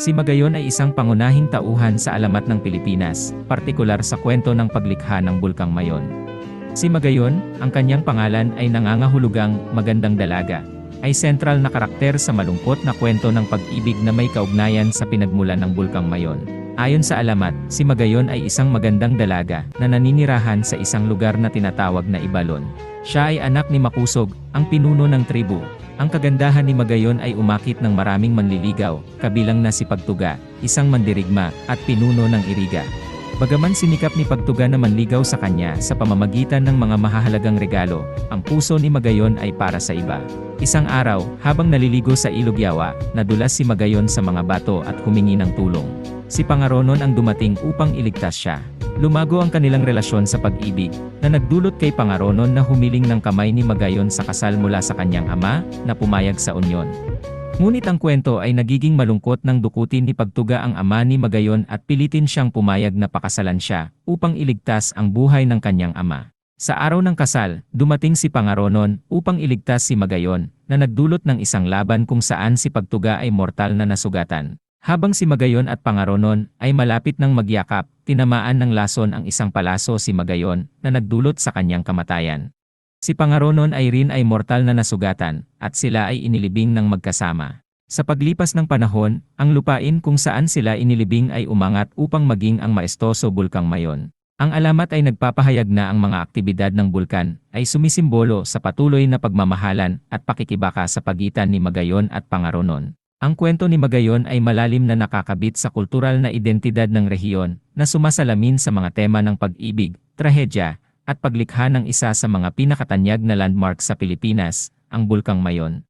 Si Magayon ay isang pangunahing tauhan sa alamat ng Pilipinas, partikular sa kwento ng paglikha ng Bulkang Mayon. Si Magayon, ang kanyang pangalan ay nangangahulugang magandang dalaga, ay sentral na karakter sa malungkot na kwento ng pag-ibig na may kaugnayan sa pinagmulan ng Bulkang Mayon. Ayon sa alamat, si Magayon ay isang magandang dalaga na naninirahan sa isang lugar na tinatawag na Ibalon. Siya ay anak ni Makusog, ang pinuno ng tribu. Ang kagandahan ni Magayon ay umakit ng maraming manliligaw, kabilang na si Pagtuga, isang mandirigma, at pinuno ng Iriga. Bagaman sinikap ni Pagtuga na manligaw sa kanya sa pamamagitan ng mga mahahalagang regalo, ang puso ni Magayon ay para sa iba. Isang araw, habang naliligo sa Ilog Yawa, nadulas si Magayon sa mga bato at humingi ng tulong. Si Pangaronon ang dumating upang iligtas siya. Lumago ang kanilang relasyon sa pag-ibig, na nagdulot kay Pangaronon na humiling ng kamay ni Magayon sa kasal mula sa kanyang ama, na pumayag sa unyon. Ngunit ang kwento ay nagiging malungkot nang dukutin ni Pagtuga ang ama ni Magayon at pilitin siyang pumayag na pakasalan siya, upang iligtas ang buhay ng kanyang ama. Sa araw ng kasal, dumating si Pangaronon upang iligtas si Magayon, na nagdulot ng isang laban kung saan si Pagtuga ay mortal na nasugatan. Habang si Magayon at Pangaronon ay malapit ng magyakap, tinamaan ng lason ang isang palaso si Magayon na nagdulot sa kanyang kamatayan. Si Pangaronon ay rin ay mortal na nasugatan, at sila ay inilibing ng magkasama. Sa paglipas ng panahon, ang lupain kung saan sila inilibing ay umangat upang maging ang maestoso bulkang mayon. Ang alamat ay nagpapahayag na ang mga aktibidad ng bulkan ay sumisimbolo sa patuloy na pagmamahalan at pakikibaka sa pagitan ni Magayon at Pangaronon. Ang kwento ni Magayon ay malalim na nakakabit sa kultural na identidad ng rehiyon na sumasalamin sa mga tema ng pag-ibig, trahedya, at paglikha ng isa sa mga pinakatanyag na landmark sa Pilipinas, ang Bulkang Mayon.